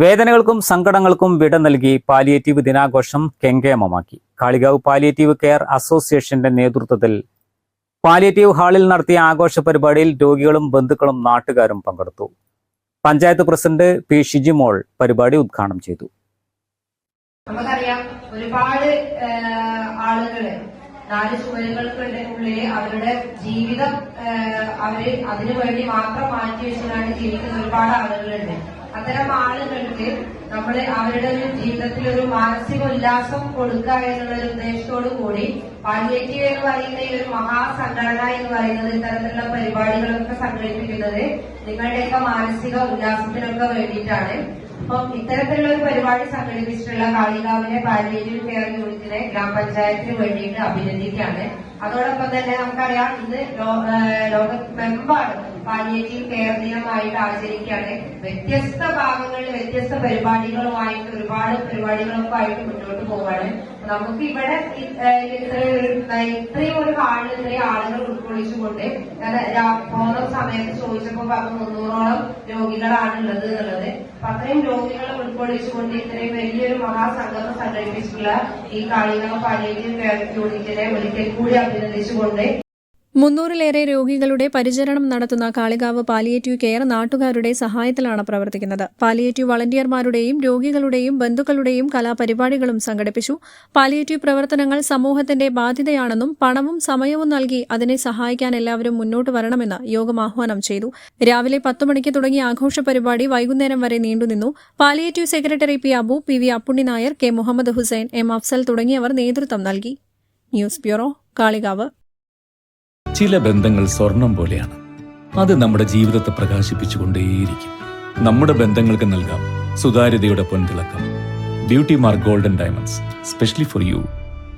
വേദനകൾക്കും സങ്കടങ്ങൾക്കും വിട നൽകി പാലിയേറ്റീവ് ദിനാഘോഷം കെങ്കേമമാക്കി. കാളികാവ് പാലിയേറ്റീവ് കെയർ അസോസിയേഷന്റെ നേതൃത്വത്തിൽ പാലിയേറ്റീവ് ഹാളിൽ നടത്തിയ ആഘോഷ പരിപാടിയിൽ രോഗികളും ബന്ധുക്കളും നാട്ടുകാരും പങ്കെടുത്തു. പഞ്ചായത്ത് പ്രസിഡന്റ് പി ഷിജിമോൾ പരിപാടി ഉദ്ഘാടനം ചെയ്തു. നമുക്കറിയാം ഒരുപാട് ആളുകൾ നാല് ചുവരുകൾക്കുള്ളിൽ ഉള്ളിൽ അവരുടെ ജീവിതം അവർ അതിനു വേണ്ടി മാത്രം മാറ്റി വെച്ചിട്ടാണ് ജീവിക്കുന്ന ഒരുപാട് ആളുകളുണ്ട്. അത്തരം ആളുകൾക്ക് നമ്മൾ അവരുടെ ഒരു ജീവിതത്തിൽ ഒരു മാനസിക ഉല്ലാസം കൊടുക്കുക എന്നുള്ള ഒരു ഉദ്ദേശത്തോടു കൂടി പാലിയേറ്റീവ് എന്ന് പറയുന്ന ഈ ഒരു മഹാസംഘടന എന്ന് പറയുന്നത് ഇത്തരത്തിലുള്ള പരിപാടികളൊക്കെ സംഘടിപ്പിക്കുന്നത് നിങ്ങളുടെയൊക്കെ മാനസിക ഉല്ലാസത്തിനൊക്കെ വേണ്ടിയിട്ടാണ്. അപ്പം ഇത്തരത്തിലുള്ള ഒരു പരിപാടി സംഘടിപ്പിച്ചിട്ടുള്ള കാളികാവിലെ പാലിയേറ്റീവ് കെയർ യൂണിറ്റിനെ ഗ്രാമപഞ്ചായത്തിന് വേണ്ടിയിട്ട് അഭിനന്ദിക്കുകയാണ്. അതോടൊപ്പം തന്നെ നമുക്കറിയാം ഇന്ന് ലോക മെമ്പാണ് പാലിയേറ്റീവ് കെയർ ദിനമായിട്ട് ആചരിക്കുകയാണ്. വ്യത്യസ്ത ഭാഗങ്ങളിൽ വ്യത്യസ്ത പരിപാടികളുമായിട്ട് ഒരുപാട് പരിപാടികളൊക്കെ ആയിട്ട് മുന്നോട്ട് പോവാണ്. നമുക്ക് ഇവിടെ ഇത്രയും ഒരു ഹാളിൽ ഇത്രയും ആളുകൾ ഉൾക്കൊള്ളിച്ചുകൊണ്ട് പോകുന്ന സമയത്ത് ചോദിച്ചപ്പോൾ പറഞ്ഞു മുന്നൂറോളം രോഗികളാണ് ഉള്ളത് എന്നുള്ളത്. അപ്പൊ അത്രയും രോഗികളെ ഉൾക്കൊള്ളിച്ചുകൊണ്ട് ഇത്രയും വലിയൊരു മഹാസംഗമം സംഘടിപ്പിച്ചിട്ടുള്ള ഈ കാളികാവ് പാലിയേറ്റീവ് കെയർ യൂണിറ്റിനെ ഒരിക്കൽ കൂടി അഭിനന്ദിച്ചുകൊണ്ട് മുന്നൂറിലേറെ രോഗികളുടെ പരിചരണം നടത്തുന്ന കാളികാവ് പാലിയേറ്റീവ് കെയർ നാട്ടുകാരുടെ സഹായത്തിലാണ് പ്രവർത്തിക്കുന്നത്. പാലിയേറ്റീവ് വളണ്ടിയർമാരുടെയും രോഗികളുടെയും ബന്ധുക്കളുടെയും കലാപരിപാടികളും സംഘടിപ്പിച്ചു. പാലിയേറ്റീവ് പ്രവർത്തനങ്ങൾ സമൂഹത്തിന്റെ ബാധ്യതയാണെന്നും പണവും സമയവും നൽകി അതിനെ സഹായിക്കാൻ എല്ലാവരും മുന്നോട്ട് വരണമെന്ന് യോഗം ആഹ്വാനം ചെയ്തു. രാവിലെ പത്ത് മണിക്ക് തുടങ്ങിയ ആഘോഷ പരിപാടി വൈകുന്നേരം വരെ നീണ്ടുനിന്നു palliative secretary P Abu P V Appunni Nair K Muhammad Hussain M Afsal തുടങ്ങിയവർ നേതൃത്വം നൽകി. News bureau Kalikavu. ചില ബന്ധങ്ങൾ സ്വർണം പോലെയാണ്. അത് നമ്മുടെ ജീവിതത്തെ പ്രകാശിപ്പിച്ചുകൊണ്ടേയിരിക്കും. നമ്മുടെ ബന്ധങ്ങൾക്ക് നൽകാം സുതാര്യതയുടെ പൊൻതിളക്കം. Beauty mark golden diamonds specially for you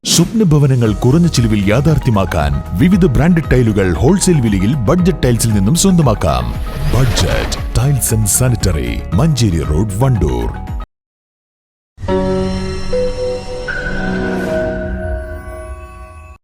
സ്വപ്ന ഭവനങ്ങൾ കുറഞ്ഞ ചിലവിൽ യാഥാർത്ഥ്യമാക്കാൻ വിവിധ ബ്രാൻഡഡ് ടൈലുകൾ ഹോൾസെയിൽ വിലയിൽ ബഡ്ജറ്റ് ടൈൽസിൽ നിന്നും സ്വന്തമാക്കാം. Budget tiles and sanitary Manjeri road Wandoor.